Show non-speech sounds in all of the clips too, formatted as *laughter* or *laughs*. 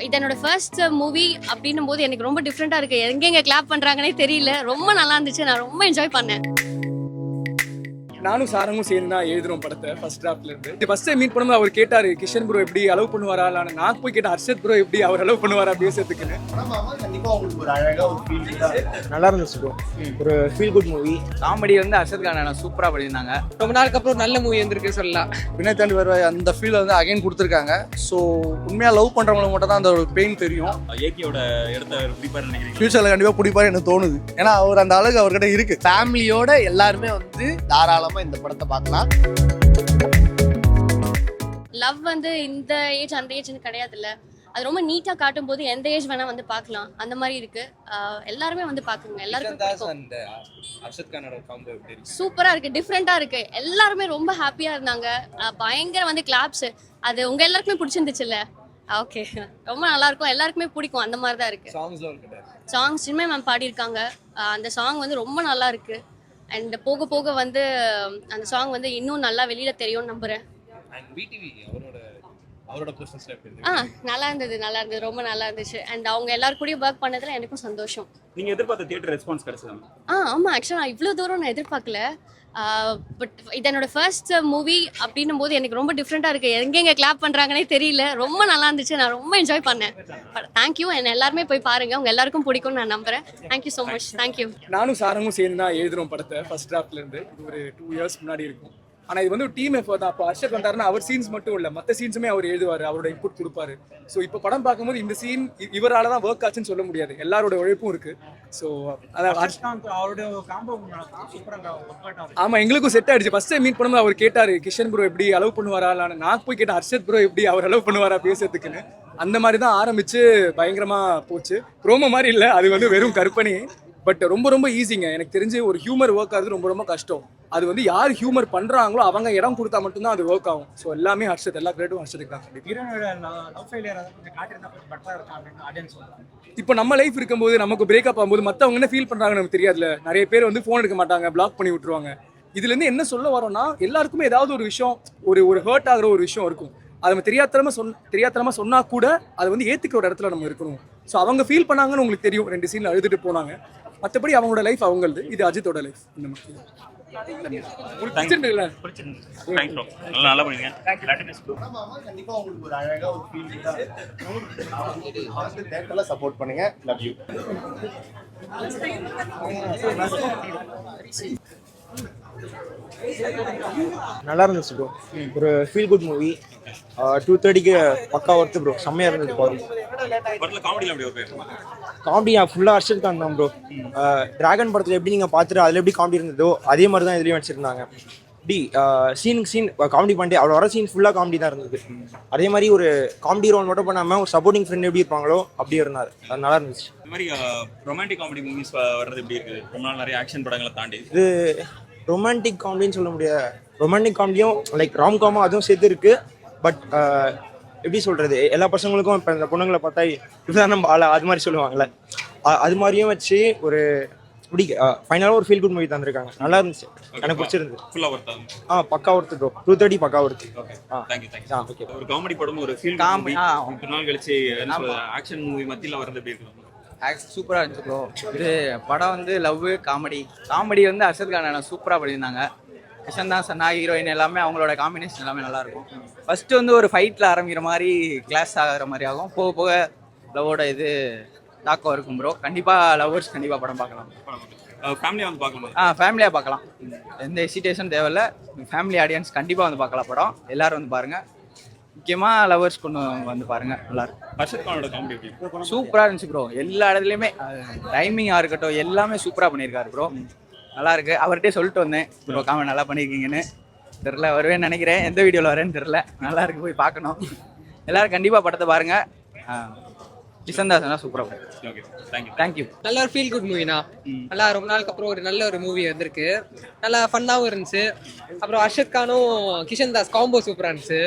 இது என்னோட first movie அப்படின்னும் போது எனக்கு ரொம்ப டிஃப்ரெண்டா இருக்கு. எங்கெங்க கிளாப் பண்றாங்கன்னே தெரியல. ரொம்ப நல்லா இருந்துச்சு. நான் ரொம்ப என்ஜாய் பண்ணேன். நானும் சாரமும் சேர்ந்து தான் எழுதுறோம் படத்தை ஃபர்ஸ்ட் டிராப்ட்ல இருந்து. ஃபர்ஸ்ட் டைம் மீட் பண்ணும்போது அவர் கேட்டாரு கிஷன் ப்ரோ எப்படி அலோவ் பண்ணுவாரா? இல்ல நான் போய் கேட்டேன் ஹர்ஷத் ப்ரோ எப்படி அவர் அலோவ் பண்ணுவாரா? பேசுறதுக்குன்னு கண்டிப்பா உங்களுக்கு ஒரு அழகா ஒரு ஃபீல் நல்லா இருந்துச்சு ப்ரோ ஒரு ஃபீல் குட் மூவி காமெடி வந்து அர்ஷத் கான் சூப்பரா பண்ணியிருந்தாங்க. ரொம்ப நாளுக்கு அப்புறம் நல்ல மூவி வந்திருக்கு சொல்லலாம். வினய் தாண்டி வருவாய் அந்த ஃபீல் வந்து அகைன் கொடுத்துருக்காங்க. ஸோ உண்மையாக லவ் பண்ணுறவங்களுக்கு மட்டும் தான் அந்த ஒரு பெயின் தெரியும். ஏகியோட இடத்த பிடிப்பாரு ஃபியூச்சரில் கண்டிப்பாக பிடிப்பாரு எனக்கு தோணுது. ஏன்னா அவர் அந்த அழகு அவர்கிட்ட இருக்கு. ஃபேமிலியோட எல்லாருமே வந்து தாராளமா இந்த படத்தை பார்க்கலாம். லவ் வந்து இந்த ஏஜ் அந்த ஏஜ்னு கிடையாதுல்ல. அது ரொம்ப நீட்டா காட்டும் போது எந்த ஏஜ் வேணா வந்து பார்க்கலாம். அந்த மாதிரி இருக்கு. ஆஹ் எல்லாருமே வந்து பாக்குங்க எல்லாருக்கும் பிடிக்கும். அந்த அர்ஷத் கானோட காம்போ எப்படி இருக்கு? சூப்பரா இருக்கு. டிஃப்ரெண்டா இருக்கு. எல்லாருமே ரொம்ப ஹாப்பியா இருந்தாங்க. பயங்கர வந்து கிளாப்ஸ் அது உங்க எல்லாருக்குமே பிடிச்சிருந்துச்சுல்ல? ஓகே ரொம்ப நல்லா இருக்கும் எல்லாருக்குமே பிடிக்கும். அந்த மாதிரி தான் இருக்கு. சாங்ஸ் சினிமா மேம் பாடியிருக்காங்க. அஹ் அந்த சாங் வந்து ரொம்ப நல்லா இருக்கு. அண்ட் போக போக வந்து அந்த சாங் வந்து இன்னும் நல்லா வெளியில தெரியும்னு நம்புறேன். அண்ட் பிடிவி அவரோட போர்ஷன்ஸ்ல எப்படி ஆ இருக்கு நல்லா இருந்தது நல்லா இருந்தது. ரொம்ப நல்லா இருந்துச்சு. அண்ட் அவங்க எல்லாரும் கூடயும் ஒர்க் பண்ணதுல எனக்கும் சந்தோஷம். நீங்க எதிர்பார்த்த தியேட்டர் ரெஸ்பான்ஸ் கிடைச்சதா? ஆ ஆமாம் ஆக்சுவலாக நான் இவ்வளோ தூரம் நான் எதிர்பார்க்கல. பட் இது என்னோட ஃபர்ஸ்ட் மூவி அப்படின்னும் போது எனக்கு ரொம்ப டிஃப்ரெண்ட்டாக இருக்குது எங்கெங்க கிளாப் பண்ணுறாங்கன்னே தெரியல. ரொம்ப நல்லா இருந்துச்சு. நான் ரொம்ப என்ஜாய் பண்ணேன். தேங்க்யூ என்ன எல்லாருமே போய் பாருங்க. உங்க எல்லாருக்கும் பிடிக்கும்னு நான் நம்புறேன். தேங்க்யூ ஸோ மச் தேங்க்யூ நானும் சாரமும் சேர்ந்து தான் எழுதுறோம் படத்தை ஃபர்ஸ்ட் டிராப்ட்ல இருந்து. இது ஒரு டூ இயர்ஸ் முன்னாடி இருக்கும். ஆனா இது வந்து ஒரு டீம் எஃபர்ட் தான். அப்போ ஹர்ஷத் வந்தாருன்னா அவர் சீன்ஸ் மட்டும் இல்ல. மற்ற சீன்ஸுமே அவர் எழுதுவார் அவரோட இன்புட் கொடுப்பாரு. ஸோ இப்போ படம் பார்க்கும்போது இந்த சீன் இவரால தான் ஒர்க் ஆச்சுன்னு சொல்ல முடியாது. எல்லாரோட உழைப்பும் இருக்கு. ஸோ அதான் ஹர்ஷ்- அவருடைய காம்போ சூப்பராக ஆமா எங்களுக்கும் செட் ஆயிடுச்சு. ஃபர்ஸ்ட் டைம் மீட் பண்ணும்போது அவர் கேட்டாரு கிஷன் ப்ரோ எப்படி அலோவ் பண்ணுவாரா? நான் போய் கேட்டேன் ஹர்ஷத் ப்ரோ எப்படி அவர் அலோவ் பண்ணுவாரா பேசுறதுக்குன்னு? அந்த மாதிரி தான் ஆரம்பிச்சு பயங்கரமா போச்சு. ப்ரோமோ மாதிரி இல்ல அது வந்து வெறும் கற்பனை பட் ரொம்ப ரொம்ப ஈஸிங்க. எனக்கு தெரிஞ்சு ஒரு ஹியூமர் ஒர்க் ஆகுது ரொம்ப ரொம்ப கஷ்டம். அது வந்து யார் ஹியூமர் பண்றாங்களோ அவங்க இடம் கொடுத்தா மட்டும்தான் அது ஒர்க் ஆகும். ஸோ எல்லாமே ஹர்ஷத் எல்லா கிரேட்டும் ஹர்ஷத்துக்கு தான். இப்போ நம்ம லைஃப் இருக்கும்போது நமக்கு பிரேக்கப் ஆகும்போது மற்றவங்க என்ன ஃபீல் பண்றாங்கன்னு நமக்கு தெரியாதுல நிறைய பேர் வந்து ஃபோன் எடுக்க மாட்டாங்க பிளாக் பண்ணி விட்டுருவாங்க. இதுல இருந்து என்ன சொல்ல வரோம்னா எல்லாருக்குமே ஏதாவது ஒரு விஷயம் ஒரு ஒரு ஹர்ட் ஆகுற ஒரு விஷயம் இருக்கும். அது நம்ம தெரியாத்தனமா சொன்ன தெரியாத்தனமா சொன்னா கூட அதை வந்து ஏத்துக்கிற ஒரு இடத்துல நம்ம இருக்கணும். ஸோ அவங்க ஃபீல் பண்ணாங்கன்னு உங்களுக்கு தெரியும். ரெண்டு சீன்ல அழுதுட்டு போனாங்க. மற்றபடி அவங்களோட லைஃப் அவங்களது. இது அஜித்தோட லைஃப் இந்த மாதிரி. சப்போர்ட் பண்ணுங்க. லவ் யூ நல்லா இருந்துச்சு ப்ரோ ஒரு ஃபீல் குட் மூவி டூ தேர்ட்டிக்கு பக்கா ஒர்த்து ப்ரோ செம்மையாக இருந்தது ஒரு காமெடி ஃபுல்லாக அர்ஷத் கான் தான் ப்ரோ டிராகன் படத்தில் எப்படி நீங்கள் பார்த்துட்டு அதில் எப்படி காமெடி இருந்ததோ அதே மாதிரி தான் இதுலேயும் வச்சுருந்தாங்க இப்படி சீனுக்கு சீன் காமெடி பண்ணிட்டு அவர் வர சீன் ஃபுல்லாக காமெடி தான் இருந்தது. அதே மாதிரி ஒரு காமெடி ரோல் மட்டும் பண்ணாமல் ஒரு சப்போர்ட்டிங் ஃப்ரெண்ட் எப்படி இருப்பாங்களோ அப்படியே இருந்தார். அது நல்லா இருந்துச்சு. இந்த மாதிரி ரொமான்டிக் காமெடி மூவிஸ் வர்றது எப்படி இருக்கு? ரொம்ப நாள் நிறைய ஆக்ஷன் படங்களை தாண்டி. இது ரொமான்டிக் காமெடின்னு சொல்ல முடியாது. ரொமான்டிக் காமெடியும் லைக் ராம் காமும் அதுவும் சேர்த்து இருக்கு. பட் எப்படி சொல்றது? எல்லா பசங்களுக்கும் இப்போ இந்த பொண்ணுங்களை பார்த்தா இதுதான் நம்ம ஆளா அது மாதிரி சொல்லுவாங்கல்ல. அ- அது மாதிரியும் வச்சு ஒரு இப்படி ஃபைனலாக ஒரு ஃபீல் குட் மூவி தந்திருக்காங்க. நல்லா இருந்துச்சு. எனக்கு பிடிச்சிருந்தது. ஃபுல்லாக ஆ பக்கா ஒருத்து ப்ரோ டூ தேர்ட்டி பக்கா ஒருத்து ஓகே ஆ. தேங்க்யூ தேங்க்யூ ஆ ஓகே ஒரு காமெடி படம் ஒரு ஃபீல் மூவி ஆ. நாள் கழிச்சு ஆக்ஷன் மூவி மத்தியில் வர்றது எப்படி இருக்கு? சூப்பரா இருந்துச்சு ப்ரோ இது படம் வந்து லவ் காமெடி காமெடி வந்து அர்ஷத் கான் சூப்பரா பண்ணியிருந்தாங்க. தான் சன்னா ஹீரோயின் எல்லாமே அவங்களோட காம்பினேஷன் எல்லாமே நல்லா இருக்கும் ஃபர்ஸ்ட் வந்து ஒரு ஃபைட்ல ஆரம்பிக்கிற மாதிரி கிளாஸ் ஆகிற மாதிரி ஆகும். போக போக லவ்வோட இது தாக்கம் இருக்கும் ப்ரோ கண்டிப்பா லவ்வர்ஸ் கண்டிப்பா படம் பார்க்கலாம். ஃபேமிலியாக வந்து பார்க்கணும்? ஆ ஃபேமிலியாக பார்க்கலாம். எந்த ஹெசிடேஷன் தேவையில்ல. ஃபேமிலி ஆடியன்ஸ் கண்டிப்பாக வந்து பார்க்கலாம் படம். எல்லாரும் வந்து பாருங்க. முக்கியமாக லவர்ஸ் கொண்டு வந்து பாருங்க. நல்லா இருக்கும் சூப்பராக இருந்துச்சு ப்ரோ எல்லா இடத்துலையுமே டைமிங்காக இருக்கட்டும் எல்லாமே சூப்பராக பண்ணியிருக்காரு ப்ரோ நல்லா இருக்கு அவர்கிட்டே சொல்லிட்டு வந்தேன். ப்ரோ காமெண்ட் நல்லா பண்ணியிருக்கீங்கன்னு தெரில வருவேன்னு நினைக்கிறேன். எந்த வீடியோவில் வரேன்னு தெரில நல்லா இருக்கு போய் பார்க்கணும். எல்லாரும் கண்டிப்பாக படத்தை பாருங்க. கிஷன்தாசனா சூப்பராக ஓகே தேங்க்யூ தேங்க்யூ நல்ல ஒரு ஃபீல் குட் மூவினா நல்லா ரொம்ப நாளுக்கு அப்புறம் ஒரு நல்ல ஒரு மூவி வந்திருக்கு. நல்லா ஃபன்னாகவும் இருந்துச்சு. அப்புறம் அர்ஷத் கானும் கிஷன் தாஸ் காம்போ சூப்பராக இருந்துச்சு.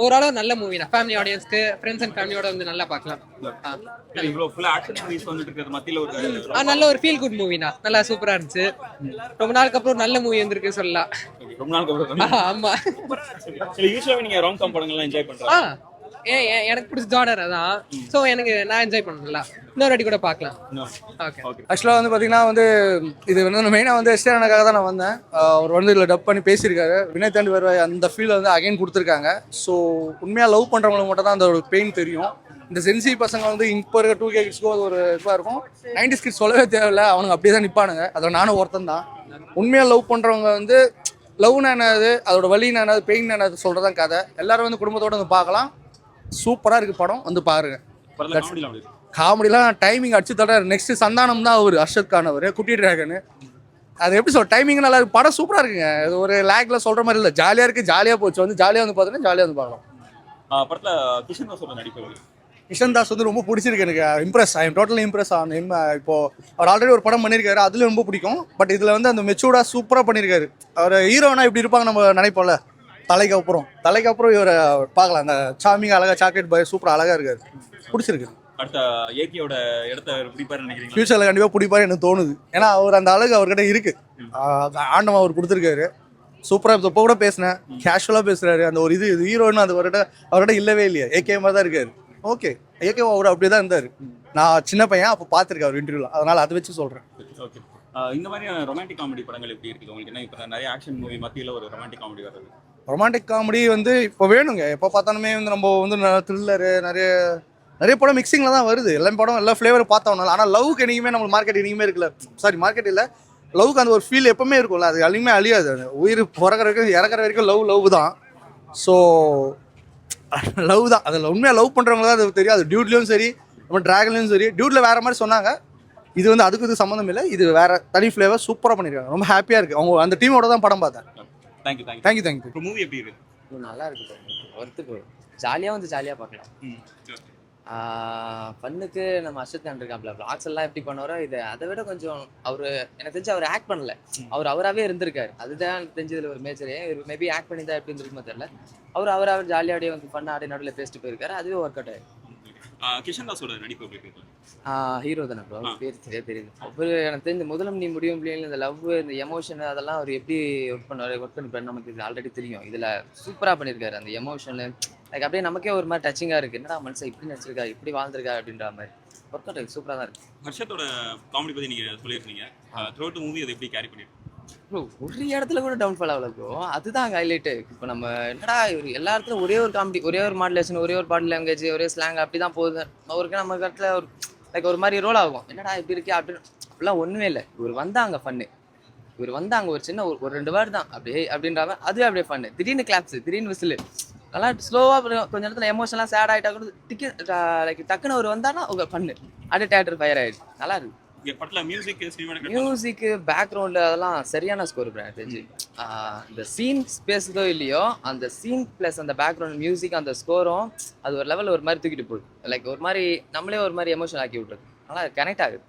ஓவராலாக நல்ல மூவினா ஃபேமிலி ஆடியன்ஸ்க்கு ஃப்ரெண்ட்ஸ் அண்ட் ஃபேமிலியோட வந்து நல்லா பார்க்கலாம். ஆ. நல்ல ஒரு ஃபீல் குட் மூவினா நல்லா சூப்பராக இருந்துச்சு. ரொம்ப நாளுக்கு அப்புறம் நல்ல மூவி வந்திருக்கு சொல்லலாம். ரொம்ப நாளுக்கு அப்புறம் ஆ, ஆமா. *laughs* சில யூஸ்வலாகவே நீங்கள் ராங் காம் படங்கள்லாம் என்ஜாய் பண்ணுறேன் ஏன் எனக்கு பிடிச்ச ஜானர் அதான். ஸோ எனக்கு நான் என்ஜாய் பண்ணல இன்னொரு வாட்டி கூட பார்க்கலாம். ஓகே ஆக்சுவலாக வந்து பார்த்தீங்கன்னா வந்து இது வந்து மெயினாக வந்து எஸ்டேனுக்காக தான் நான் வந்தேன். அவர் வந்து இதில் டப் பண்ணி பேசியிருக்காரு. வினய் தாண்டி வருவாய் அந்த ஃபீல் வந்து அகைன் கொடுத்துருக்காங்க. ஸோ உண்மையாக லவ் பண்ணுறவங்களுக்கு மட்டும் தான் அந்த ஒரு பெயின் தெரியும். இந்த சென்சி பசங்க வந்து இப்போ இருக்க டூ கே கிட்ஸ்க்கோ அது ஒரு இதுவாக இருக்கும். நைன்டி கிட்ஸ் சொல்லவே தேவையில்ல. அவனுங்க அப்படியே தான் நிற்பானுங்க அதில் நானும் ஒருத்தன் தான். உண்மையாக லவ் பண்ணுறவங்க வந்து லவ்னா என்னது? அதோட வலினா என்னது? பெயின் என்னது? சொல்கிறதான் கதை. எல்லாரும் வந்து குடும்பத்தோட வந்து பார்க்கலாம். சூப்பராக இருக்குது படம். வந்து பாருங்க. காமெடிலாம் டைமிங் அடிச்சு தட நெக்ஸ்ட் சந்தானம் தான் அவர் அர்ஷத் கான் அவர் குட்டி டிராகன். அது எப்படி சொல் டைமிங் நல்லா இருக்கு. படம் சூப்பராக இருக்குங்க. இது ஒரு லேக்ல சொல்ற மாதிரி இல்லை. ஜாலியாக இருக்கு ஜாலியாக போச்சு. வந்து ஜாலியாக வந்து பார்த்தீங்கன்னா ஜாலியாக வந்து பார்க்கலாம் படத்துல கிஷன் தாஸோட நடிப்பு? கிஷன் தாஸ் வந்து ரொம்ப பிடிச்சிருக்கு எனக்கு. Impress I am totally impress on him இப்போ அவர் ஆல்ரெடி ஒரு படம் பண்ணியிருக்காரு அதுல ரொம்ப பிடிக்கும். பட் இதில் வந்து அந்த மெச்சூர்டாக சூப்பராக பண்ணியிருக்காரு அவர் ஹீரோனா இப்படி இருப்பாங்க நம்ம நினைப்போம்ல. தலைக்கு அப்புறம். தலைக்கு அப்புறம் இவரை பார்க்கலாம். அந்த சாமிங்க அழகா சாக்லேட் பாய் சூப்பராக அழகா இருக்காரு. பிடிச்சிருக்கு. அடுத்த ஏகியோட இடத்த பிடிப்பாரு ஃபியூச்சரில் கண்டிப்பாக பிடிப்பாரு எனக்கு தோணுது. ஏன்னா அவர் அந்த அழகு அவர்கிட்ட இருக்கு. ஆண்டவன் அவர் கொடுத்துருக்காரு. சூப்பராக இப்போ கூட பேசினேன். கேஷுவலாக பேசுறாரு. அந்த ஒரு இது ஹீரோன்னு அது அவர்கிட்ட அவர்கிட்ட இல்லவே இல்லையா. ஏகே மாதிரி தான் இருக்காரு. ஓகே ஏகே அவர் அப்படியே தான் இருந்தார். நான் சின்ன பையன் அப்போ பார்த்துருக்கேன் அவர் இன்டர்வியூவில் அதனால் அதை வச்சு சொல்கிறேன் ஓகே இந்த மாதிரி ரொமான்டிக் காமெடி படங்கள் எப்படி இருக்குது உங்களுக்கு என்ன இப்போ நிறைய ஆக்ஷன் மூவி மத்தியில ஒரு ரொமான்டிக் காமெடி வருது ரொமான்டிக் காமெடி வந்து இப்போ வேணுங்க. எப்போ பார்த்தாலுமே வந்து நம்ம வந்து த்ரில்லரு நிறைய நிறைய படம் மிக்சிங்கில் தான் வருது. எல்லா படம் எல்லா ஃப்ளேவர் பார்த்தோம்னால ஆனால் லவ்க்கு என்னைக்குமே நம்ம மார்க்கெட் என்னைக்குமே இருக்குல்ல சாரி மார்க்கெட் இல்லை. லவ்க்கு அந்த ஒரு ஃபீல் எப்பவுமே இருக்கும்ல. அது அழியுமே அழியாது. அது உயிர் பிறக்கிற வரைக்கும் இறக்குற வரைக்கும் லவ் லவ் தான். ஸோ லவ் தான். அதில் உண்மையாக லவ் பண்ணுறவங்க தான் அது தெரியும் அது டியூட்லேயும் சரி நம்ம ட்ராகன்லேயும் சரி. டியூட்டில் வேறு மாதிரி சொன்னாங்க. இது வந்து அதுக்கு இது சம்மந்தம் இல்லை. இது வேறு தனி ஃப்ளேவர் சூப்பராக பண்ணியிருக்காங்க ரொம்ப ஹாப்பியாக இருக்குது அவங்க அந்த டீமோட தான் படம் பார்த்தேன். Thank you thank you thank you thank you இப்போ மூவி எப்படி இருக்கு? நல்லா இருக்கு ப்ரோ ஒர்த்து ப்ரோ ஜாலியாக வந்து ஜாலியாக பார்க்கலாம். ஃபன்னுக்கு நம்ம அர்ஷத் கான் இருக்காப்ல vlogs எல்லாம் எப்படி பண்ணுவாரோ இது அதை விட கொஞ்சம் அவர் எனக்கு தெரிஞ்சு அவர் ஆக்ட் பண்ணல. அவர் அவராகவே இருந்திருக்காரு. அதுதான் எனக்கு தெரிஞ்சதுல ஒரு மேஜரே மேபி ஆக்ட் பண்ணி தான் எப்படி இருந்திருக்குமோ தெரியல. அவர் அவராகவே ஜாலியாடியே வந்து பண்ண ஆடி நடுவில் பேசிட்டு போயிருக்காரு. அதுவே ஒர்க் அவுட் ஆயிருக்கு. ஆ, கிஷன் தாஸோட நடிப்பு எப்படி இருக்கு? ஹீரோ தானே ப்ரோ ஆ. பேர் சரியா தெரியுது. அவர் எனக்கு தெரிஞ்ச முதலம் நீ முடியும் இந்த லவ் இந்த எமோஷன் அதெல்லாம் அவர் எப்படி ஒர்க் பண்ணுவார் ஒர்க் பண்ணிப்பாரு நமக்கு இது ஆல்ரெடி தெரியும். இதில் சூப்பராக பண்ணியிருக்காரு அந்த எமோஷனு லைக் அப்படியே நமக்கே ஒரு மாதிரி டச்சிங்காக இருக்குது என்னடா மனுஷன் இப்படி நடிச்சிருக்கா இப்படி வாழ்ந்திருக்கா அப்படின்ற மாதிரி. ஒர்க் அவுட் சூப்பராக தான் இருக்கு. ஹர்ஷத்தோட காமெடி பத்தி நீங்க சொல்லியிருந்தீங்க. த்ரூ டு மூவி அதை எப்படி கேரி ப்ரோ ஒரு இடத்துல கூட டவுன்ஃபால் ஆகல ப்ரோ அதுதான் ஹைலைட்டு இப்போ நம்ம என்னடா இவர் எல்லா இடத்துலையும் ஒரே ஒரு காமெடி ஒரே ஒரு மாடுலேஷன் ஒரே ஒரு பாட்டு லாங்குவேஜ் ஒரே ஸ்லாங் அப்படி தான் போகுது. அவருக்கு நம்ம இடத்துல ஒரு லைக் ஒரு மாதிரி ரோல் ஆகும். என்னடா இப்படி இருக்கே அப்படின்னு அப்படிலாம் ஒன்றுமே இல்லை. இவர் வந்தாங்க ஃபன்னு இவர் வந்தாங்க ஒரு சின்ன ஒரு ரெண்டு வேர்டு தான். அப்படியே அப்படின்றாங்க அதுவே அப்படியே ஃபன்னு திடீர்னு கிளாப்ஸு திடீர்னு விசில் நல்லா ஸ்லோவாக கொஞ்ச நேரத்தில் எமோஷனலாக சேட் ஆகிட்டா கூட டிக்கெட் லைக் டக்குன்னு அவர் வந்தானா உங்கள் ஃபன்னு அப்படியே தேட்டர் ஃபயர் ஆயிடுச்சு. நல்லா இருக்கு. மியூசிக்கு பேக்ரவுண்டு அதெல்லாம் சரியான ஸ்கோர் எனக்கு தெரிஞ்சு. இந்த சீன் ஸ்பேஸ்தோ இல்லையோ அந்த சீன் ப்ளஸ் அந்த பேக்ரவுண்ட் மியூசிக் அந்த ஸ்கோரும் அது ஒரு லெவலில் ஒரு மாதிரி தூக்கிட்டு போகுது. லைக் ஒரு மாதிரி நம்மளே ஒரு மாதிரி எமோஷனல் ஆக்கி விட்ருது நல்லா கனெக்ட் ஆகுது.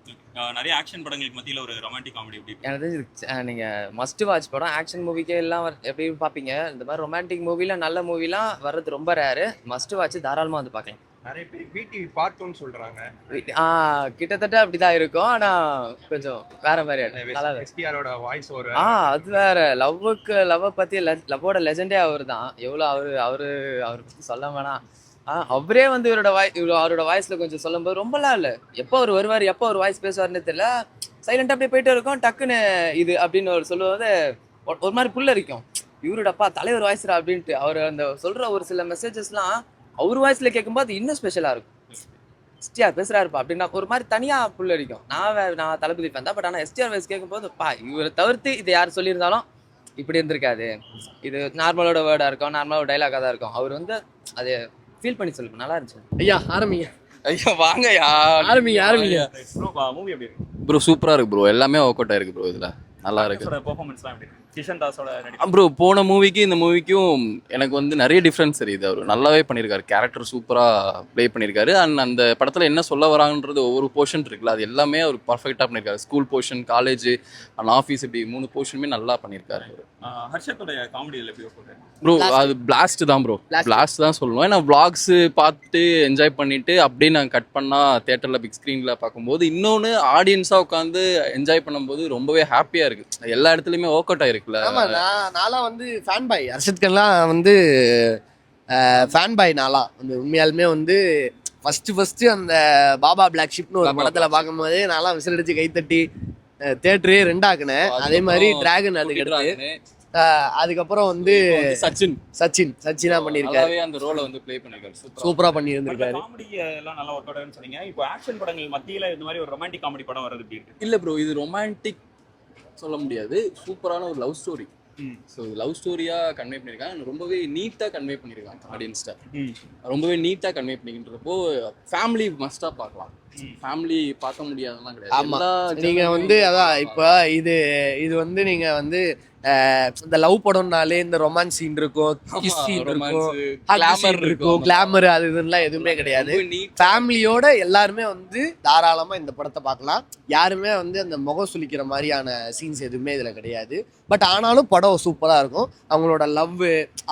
நிறைய ஆக்ஷன் படங்களுக்கு மத்தியில ஒரு ரொமான்டிக் காமெடி எப்படி எனக்கு தெரிஞ்சு அஹ் நீங்க மஸ்ட் வாட்ச் படம். ஆக்ஷன் மூவிக்கே எல்லாம் எப்படி பார்ப்பீங்க இந்த மாதிரி ரொமான்டிக் மூவில நல்ல மூவிலாம் வர்றது ரொம்ப ரேரு மஸ்ட் வாட்ச் தாராளமாக வந்து பார்க்கலாம் நிறைய பேர் பிடிவி பார்த்தோன்னு சொல்றாங்க. ஆ கிட்டத்தட்ட அப்படிதான் இருக்கும். ஆனா கொஞ்சம் வேற மாதிரி நல்லா இருக்கு. எஸ்டிஆரோட வாய்ஸ் ஒரு ஆ அது வேற. லவ்வுக்கு லவ்வை பத்தி லவ்வோட லெஜெண்டே அவர் தான் எவ்வளோ அவரு அவரு அவரை பத்தி சொல்ல வேணாம். அவரே வந்து இவரோட வாய் இவரு அவரோட வாய்ஸ்ல கொஞ்சம் சொல்லும்போது ரொம்பலாம் இல்லை. எப்போ அவர் வருவார் எப்போ அவர் வாய்ஸ் பேசுவார்னு தெரியல. சைலண்டா அப்படியே போயிட்டு இருக்கும். டக்குன்னு இது அப்படின்னு அவர் சொல்லும்போது ஒரு- ஒரு மாதிரி புல்ல இருக்கும் இவரோடப்பா தலைவர் வாய்ஸ்ரா அப்படின்ட்டு. அவர் அந்த சொல்ற ஒரு சில மெசேஜஸ்லாம் அவர் வாய்ஸ்ல கேட்கும்போது இன்னும் ஸ்பெஷலா இருக்கும். எஸ்டிஆர் பேசுறாருப்பா அப்படின்னா ஒரு மாதிரி தனியா புல் அடிக்கும். நான் நான் தளபதி ஃபேன் தான் பட் ஆனால் எஸ்டிஆர் வாய்ஸ் கேட்கும்போது பா இவரை தவிர்த்து இது யார் சொல்லியிருந்தாலும் இப்படி இருந்திருக்காது. இது நார்மலோட வேர்டா இருக்கும் நார்மலோட டைலாகாக தான் இருக்கும். அவர் வந்து அதை ஃபீல் பண்ணி சொல்லுங்க நல்லா இருந்துச்சு. ஐயா ஆரம்பிங்க. ஐயா வாங்கயா ஆரம்பிங்க ஆரம்பிங்க. ப்ரோ மூவி எப்படி இருக்கு? ப்ரோ சூப்பரா இருக்கு ப்ரோ எல்லாமே ஒர்க் அவுட் ஆயிருக்கு ப்ரோ இதுல. நல்லா இருக்கு. பெர்ஃபார்மன்ஸ்லாம் எப்படி இருக்கு? கிஷன் தாஸோட நடிப்பு. ப்ரோ போன மூவிக்கு இந்த மூவிக்கும் எனக்கு வந்து நிறைய டிஃப்ரென்ஸ் தெரியுது அவர் நல்லாவே பண்ணியிருக்காரு கேரக்டர் சூப்பராக ப்ளே பண்ணியிருக்காரு அண்ட் அந்த படத்தில் என்ன சொல்ல வராங்கன்றது ஒவ்வொரு போர்ஷன் இருக்குல்ல. அது எல்லாமே அவர் பர்ஃபெக்டாக பண்ணியிருக்காரு school portion college and office இப்படி மூணு போர்ஷனுமே நல்லா பண்ணியிருக்காரு ஆஹ் ஹர்ஷத்தோட காமெடியில் எப்படி ப்ரோ அது பிளாஸ்ட் தான் ப்ரோ Blast. பிளாஸ்ட் தான் சொல்லணும் ஏன்னா vlogs பார்த்துட்டு என்ஜாய் பண்ணிட்டு அப்படியே நான் கட் பண்ணால் தேட்டரில் பிக் ஸ்க்ரீனில் பார்க்கும்போது இன்னொன்று ஆடியன்ஸாக உட்காந்து என்ஜாய் பண்ணும்போது ரொம்பவே ஹாப்பியாக இருக்குது எல்லா இடத்துலையுமே ஒர்க் அவுட் ஆயிருக்குல்ல ஆமா நான் நான்லாம் வந்து ஃபேன் பாய் அர்ஷத் கான்லாம் வந்து ஃபேன் பாய் நாளா அந்த உண்மையாலுமே வந்து ஃபர்ஸ்ட் ஃபர்ஸ்ட் அந்த பாபா பிளாக் ஷிப்னு ஒரு படத்துல பார்க்கும்போது நான்லாம் விசில் அடிச்சு கைத்தட்டி தேட்டரே ரெண்டாக்குனேன் அதே மாதிரி டிராகன் அதுக்கு அடுத்து அதுக்கப்புறம் வந்து சச்சின். சச்சின் சச்சினா பண்ணியிருக்காரு. நல்லாவே அந்த ரோலை வந்து ப்ளே பண்ணிருக்காரு சூப்பரா பண்ணியிருந்திருக்காரு. காமெடி எல்லாம் நல்லா ஒர்க் அவுட் சொன்னீங்க. இப்போ ஆக்ஷன் படங்கள் மத்தியில இந்த மாதிரி ஒரு ரொமான்டிக் காமெடி படம் இருக்கு? இல்ல ப்ரோ இது ரொமான்டிக் சொல்ல முடியாது. சூப்பரான ஒரு லவ் ஸ்டோரி. ஸோ லவ் ஸ்டோரியா கன்வே பண்ணியிருக்காங்க ரொம்பவே நீட்டா கன்வே பண்ணியிருக்காங்க ஆடியன்ஸ்ட. ரொம்பவே நீட்டா கன்வே பண்ணிக்கின்றப்போ ஃபேமிலி மஸ்டா பார்க்கலாம். ஃபேமிலி பார்க்க முடியாதெல்லாம் கிடையாது. ஆமா. நீங்க வந்து அதான் இப்போ இது இது வந்து நீங்க வந்து இந்த லவ் படம்னாலே இந்த ரொமான்ஸ் சீன் இருக்கும் கிஸ் சீன் இருக்கும் glamour இருக்கும் கிளாமர் அது இதுலாம் எதுவுமே கிடையாது. ஃபேமிலியோட எல்லாருமே வந்து தாராளமா இந்த படத்தை பார்க்கலாம். யாருமே வந்து அந்த முகம் சுளிக்கிற மாதிரியான சீன்ஸ் எதுவுமே இதுல கிடையாது. பட் ஆனாலும் படம் சூப்பரா இருக்கும். அவங்களோட லவ்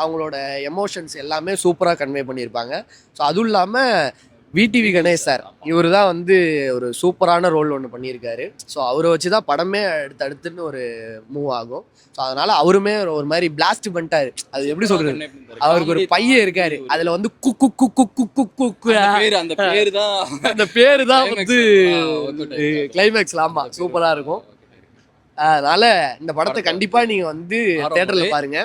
அவங்களோட எமோஷன்ஸ் எல்லாமே சூப்பரா கன்வே பண்ணியிருப்பாங்க. ஸோ அதுவும் இல்லாம விடிவி கணேஷ் சார் இவர் தான் வந்து ஒரு சூப்பரான ரோல் ஒன்று பண்ணியிருக்காரு. ஸோ அவரை வச்சு தான் படமே அடுத்து அடுத்துன்னு ஒரு மூவ் ஆகும். ஸோ அதனால அவருமே ஒரு- மாதிரி பிளாஸ்ட் பண்ணிட்டாரு. அது எப்படி சொல்றது. அவருக்கு ஒரு பையன் இருக்காரு. அதுல வந்து குக்கு குக்கு குக்கு குக்கு அந்த பேரு தான் அந்த பேரு தான். வந்து. கிளைமேக்ஸ்ல ஆமா சூப்பரா இருக்கும். அதனால இந்த படத்தை கண்டிப்பா நீங்க வந்து தியேட்டர்ல பாருங்க.